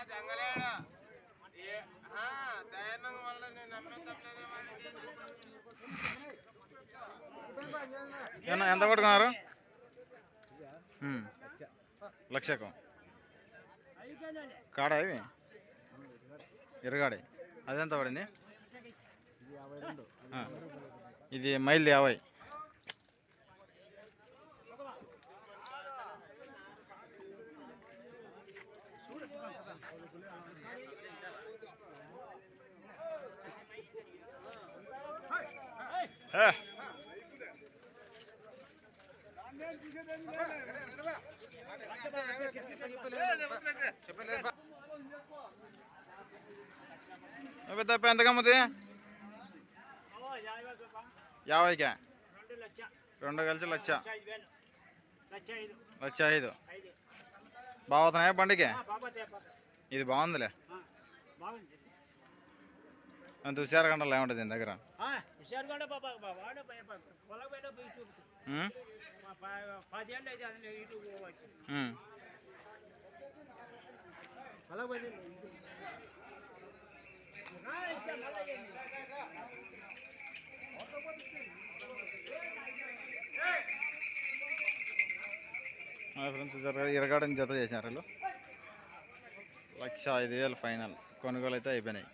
మళ్ళా దొంగలేడు దయనంగా మళ్ళీ నేను నమ్మే ఎంత కొట్టుకున్నారు? లక్షకం. కాడ ఇవి? ఇరగాడి అదెంత పడింది? ఇది మైల్ యాభై. పెద్ద అప్ప ఎంత కమ్ముతుంది యాభైకా రెండు కలిసి లక్ష లక్ష ఐదు బాగుతున్నాయా బండికి ఇది బాగుందిలే. అంత హుషారు గంటలు ఏముంటుంది దీని దగ్గర? ఫ్రెండ్స్ ఇరగాడని జత చేసినారు వీళ్ళు. లక్ష ఐదు వేలు ఫైనల్. కొనుగోలు అయితే అయిపోయినాయి.